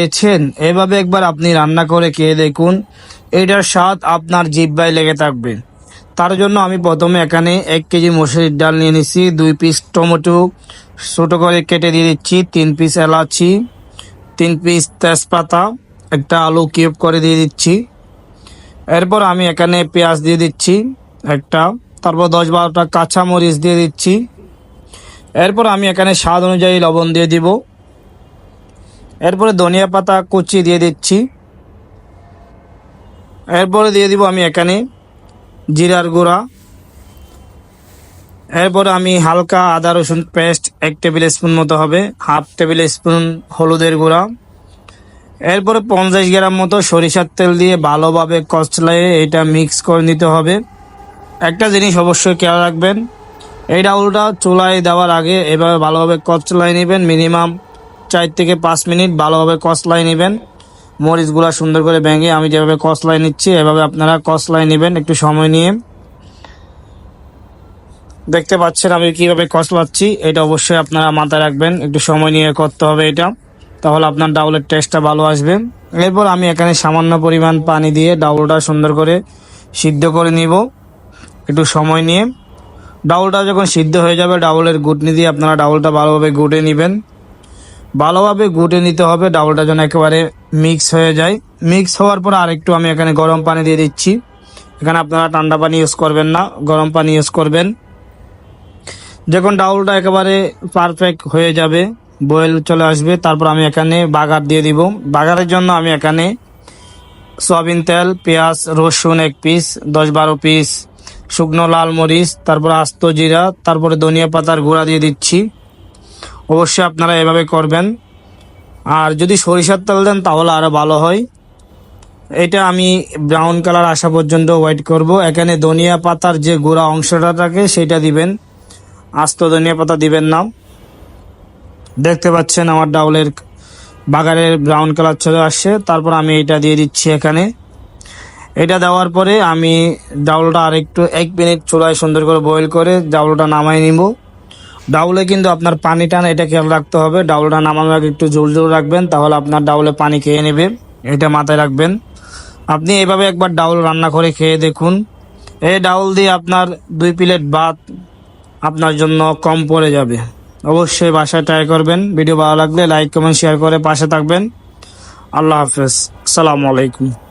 খেয়েছেন এভাবে একবার আপনি রান্না করে খেয়ে দেখুন, এটার স্বাদ আপনার জিব্বায় লেগে থাকবে। তার জন্য আমি প্রথমে এখানে এক কেজি মসুরির ডাল নিয়ে নিচ্ছি দুই পিস টমেটো ছোটো করে কেটে দিয়ে দিচ্ছি, তিন পিস এলাচি, তিন পিস তেজপাতা, একটা আলু কিউব করে দিয়ে দিচ্ছি। এরপর আমি এখানে পেঁয়াজ দিয়ে দিচ্ছি, একটা, তারপর দশ বারোটা কাঁচামরিচ দিয়ে দিচ্ছি। এরপর আমি এখানে স্বাদ অনুযায়ী লবণ দিয়ে দিব। এরপরে ধনিয়া পাতা কুচি দিয়ে দিচ্ছি। এরপরে দিয়ে দিব আমি এখানে জিরার গুঁড়া। এরপর আমি হালকা আদা রসুন পেস্ট এক টেবিল স্পুন মতো হবে, হাফ টেবিল স্পুন হলুদের গুঁড়া। এরপরে পঞ্চাশ গ্রাম মতো সরিষার তেল দিয়ে ভালোভাবে কচলাইয়ে এটা মিক্স করে নিতে হবে। একটা জিনিস অবশ্যই খেয়াল রাখবেন, এই ডাউলটা চুলায় দেওয়ার আগে এভাবে ভালোভাবে কচলাই নেবেন, মিনিমাম চার থেকে পাঁচ মিনিট ভালোভাবে কচলাই নেবেন। মরিচগুলা সুন্দর করে ভেঙে আমি যেভাবে কচলাই নিচ্ছি, এভাবে আপনারা কচলাই নেবেন একটু সময় নিয়ে। দেখতে পাচ্ছেন আমি কীভাবে কচলাচ্ছি এটা অবশ্যই আপনারা মাথায় রাখবেন, একটু সময় নিয়ে করতে হবে এটা। তাহলে আপনার ডাউলের টেস্টটা ভালো আসবে। এরপর আমি এখানে সামান্য পরিমাণ পানি দিয়ে ডাউলটা সুন্দর করে সিদ্ধ করে নিব, একটু সময় নিয়ে। ডাউলটা যখন সিদ্ধ হয়ে যাবে, ডাউলের গুটনি দিয়ে আপনারা ডাউলটা ভালোভাবে গুটে নেবেন। ভালোভাবে গুটে নিতে হবে ডাউলটা যেন একেবারে মিক্স হয়ে যায়। মিক্স হওয়ার পর আরেকটু আমি এখানে গরম পানি দিয়ে দিচ্ছি। এখানে আপনারা ঠান্ডা পানি ইউজ করবেন না, গরম পানি ইউজ করবেন। যখন ডাউলটা একেবারে পারফেক্ট হয়ে যাবে বয়েল চলে আসবে, তারপর আমি এখানে বাগার দিয়ে দিব। বাগারের জন্য আমি এখানে সয়াবিন তেল, পেঁয়াজ, রসুন এক পিস দশ বারো পিস শুকনো লাল মরিচ, তারপর আস্ত জিরা, তারপরে ধনিয়া পাতার গুঁড়া দিয়ে দিচ্ছি। অবশ্যই আপনারা এভাবে করবেন। আর যদি সরিষার তেল দেন তাহলে আরও ভালো হয়। এটা আমি ব্রাউন কালার আসা পর্যন্ত ওয়েট করব। এখানে ধনিয়া পাতার যে গোড়া অংশটা থাকে সেটা দিবেন। আস্ত ধনিয়া পাতা দিবেন না। দেখতে পাচ্ছেন আমার ডাউলের বাগানের ব্রাউন কালার চলে আসছে। তারপর আমি এটা দিয়ে দিচ্ছি এখানে। এটা দেওয়ার পরে আমি ডাউলটা আরেকটু এক মিনিট চুলায় সুন্দর করে বয়েল করে ডাউলটা নামাই নিব। ডাউলে কিন্তু আপনার পানি টান এটা খেয়াল রাখতে হবে। ডাউলটা নামানোর আগে একটু জোর জোর রাখবেন, তাহলে আপনার ডাউলে পানি খেয়ে নেবে। এটা মাথায় রাখবেন। আপনি এভাবে একবার ডাউল রান্না করে খেয়ে দেখুন। এই ডাউল দিয়ে আপনার দুই প্লেট ভাত আপনার জন্য কম পড়ে যাবে। অবশ্যই বাসায় ট্রাই করবেন। ভিডিও ভালো লাগলে লাইক, কমেন্ট, শেয়ার করে পাশে থাকবেন। আল্লাহ হাফেজ। আসসালামু আলাইকুম।